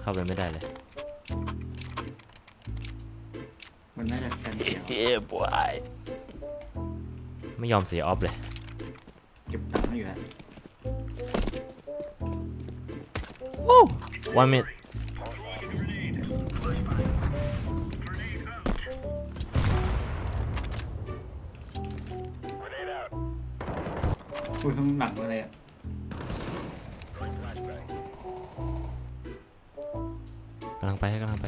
เข้าไปไม่ได้เลย มันน่าจะกันเสียวเฮ้ยบอยไม่ยอมเสียออฟเลยเก็บตังค์ไม่อยู่แล้ว one minute คุยข้างหลังอะไรอะ ลังไปกำลังไป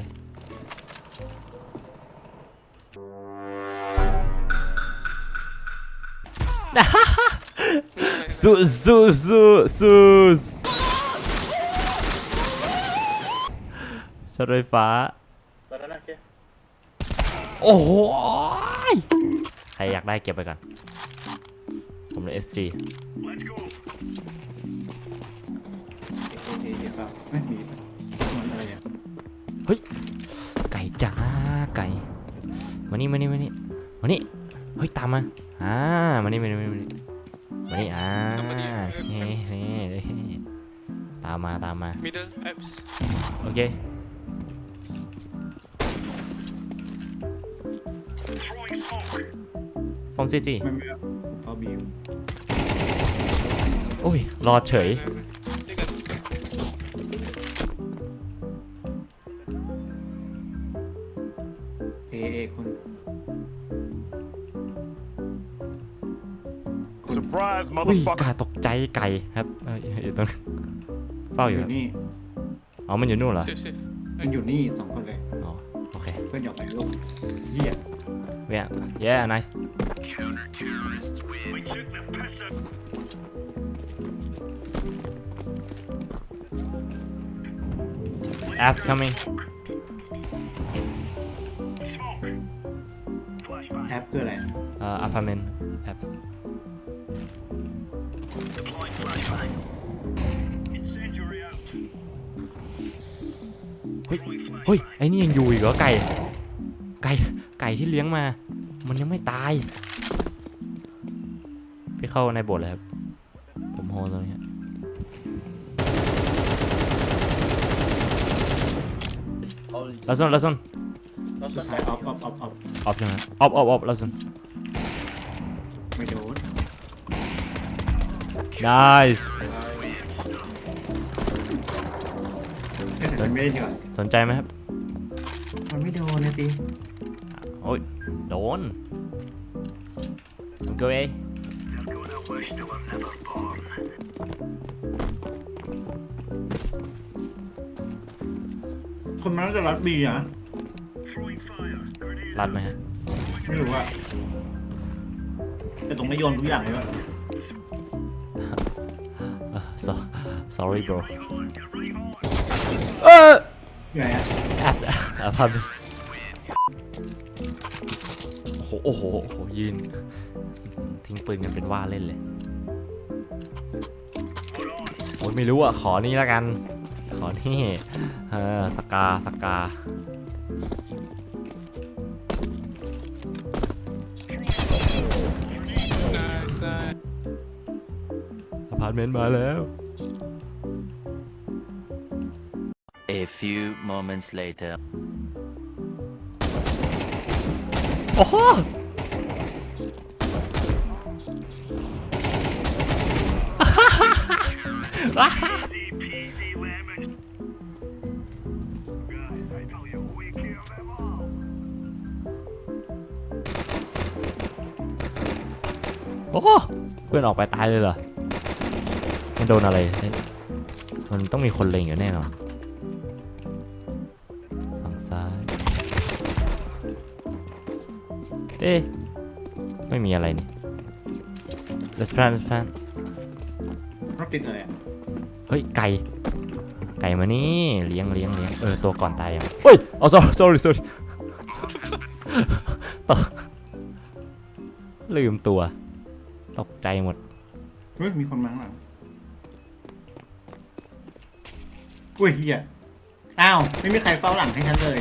สู้สู้สู้สู้ช็อตไฟฟ้าตอนนั้นโอเคโอ้โหยใครอยากได้เก็บไปก่อน ผมเลย SG โอเคเดี๋ยวเปล่าไม่มีมันอะไรอะ ไก่จ้าไก่ มานี่มานี่มานี่มานี่ เฮ้ย ตามมา อ่า มานี่มานี่มานี่มานี่มานี่อ่านี่นี่นี่ตามมาตามมา Middle, apps. โอเค ฟอมซิตี้ไม่มีพอบิวโอ้ย รอดเฉยเอ อุ้ย motherfucker. กาตกใจไก่ครับเอ้ยอยู่ตรงนั้นเฝ้าออยู่ครับยู่นี่อ๋อมันอยู่นู่นเหรอ Safe, safe. มันอยู่นี่สองคนเลยอ๋อโอเคเพื่อนอยากไปลูกเหี้ย yeah yeah nice Apps coming แอปคืออะไร uh, apartment apps เฮ้ยเฮ้ยไอ้นี่ยังอยู่อีกเหรอไก่ ไก่ไก่ที่เลี้ยงมา มันยังไม่ตายพี่เข้าในโบสถ์เลยครับ ผมโฮตรงนี้ฮะลาซุนลาซุนเราสุสุดดท้าท้ายยออฟออฟออฟออฟออฟใช่ไหมออฟออฟออฟลาซุนไม่โดน nice มันไม่ได้เฉยสนใจไหมครับ มันไม่โดนนะตีโอ้ย โดนผมก็เอคนมันน่าจะรัดบีอะรัดไหมฮะ ไม่รู้ว่าแต่ตรงไม่โยนทุกอย่างเลยว่ะเอ่อ so sorry bro เอออยู่ไหนอะแอบแอบพันโอ้โหโอ้โหโอ้โหยืน ทิ้งปืนกันเป็นว่าเล่นเลย โอ้ยไม่รู้อะ ขอนี่แล้วกัน ขอนี่ เออสกาสกาอพาร์ตเมนต์มาแล้ว A few moments later โอ้โหโอ้โหเพื่อนออกไปตายเลยเหรอ มันโดนอะไร มันต้องมีคนเล็งอยู่แน่นอน เอ๊ะไม่มีอะไรนี่ let's plan let's plan รถติดอะไรอะเฮ้ย ไก่ ไก่มานี่ เลี้ยงเลี้ยงเลี้ยงเออ ตัวก่อนตายอะเฮ้ยเอา sorry sorry sorry ตกลืมตัว ตกใจหมด เฮ้ยมีคนมาข้างหลังอุ้ยเหี้ยอ้าว ไม่มีใครเฝ้าหลังให้ฉันเลย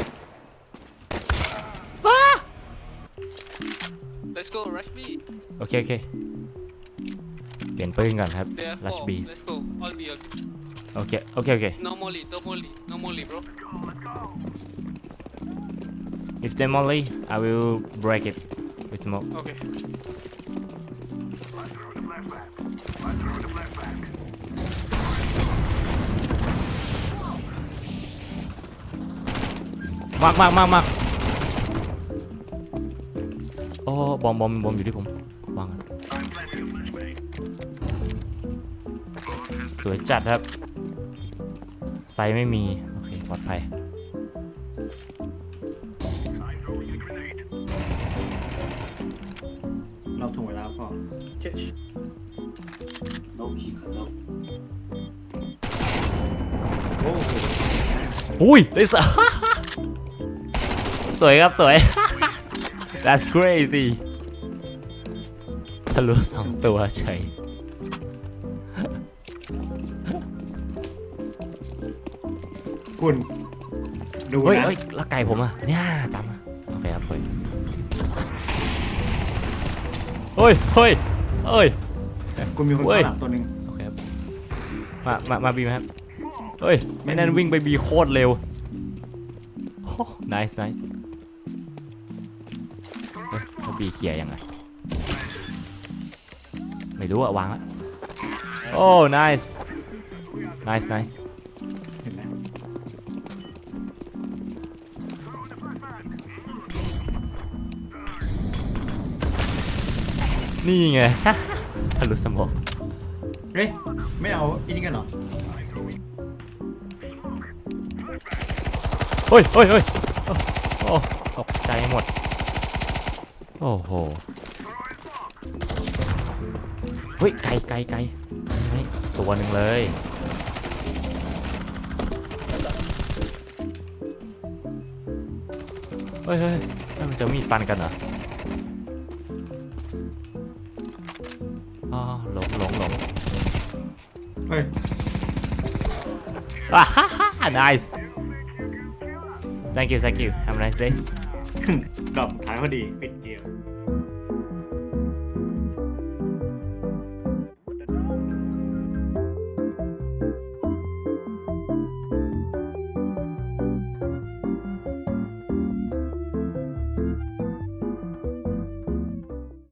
Let's go, rush B. โอเค โอเค เปลี่ยนปืนก่อนครับ There are Rush four. B Let's go. All B, all B. โอเคโอเคโอเค No molly, no molly, no molly, bro. if they molly I will break it with smoke Okay. มากม บอมบอมบอมอยู่ที่ผมวางก่อนสวยจัดครับ ไซส์ไม่มี โอเคปลอดภัยเราถ่วงเวลาพอ Chich. โอ้โหอุ้ยได้ส สวยครับ สวย that's crazy ทะลุสองตัวเฉยคุณดูเฮ้ยนะเฮ้ยแล้วไก่ผมอะเนี่ยจำอะโอเคครับเฮ้ยเฮ้ยเฮ้ยเฮ้ย คุณมีคนเว้ยข้างหลังตัวหนึ่งโอเคครับมามามาบีไหมครับเฮ้ยไม่นั่นวิ่งไปบีโคตรเร็วโอ้ nice nice เฮ้ยแล้วบีเคลียร์ยังไง ไม่รู้อะวางละโอ้ nice nice nice เห็นไหมนี่ไง ทะลุสมองเฮ้ย ไม่เอาอันนี้กันเหรอ เฮ้ยเฮ้ยเฮ้ยโอ้โอ้ตกใจหมด โอ้โห เฮ้ย ไกลไกลไกลนี่ตัวหนึ่งเลยเฮ้ยเฮ้ยเฮ้ยมันจะมีดฟันกันเหรออ๋อหลงหลงหลงเฮ้ยอ่าฮ่าฮ่า nice thank you thank you have a nice day ดอกท้าย พอดีปิดเกม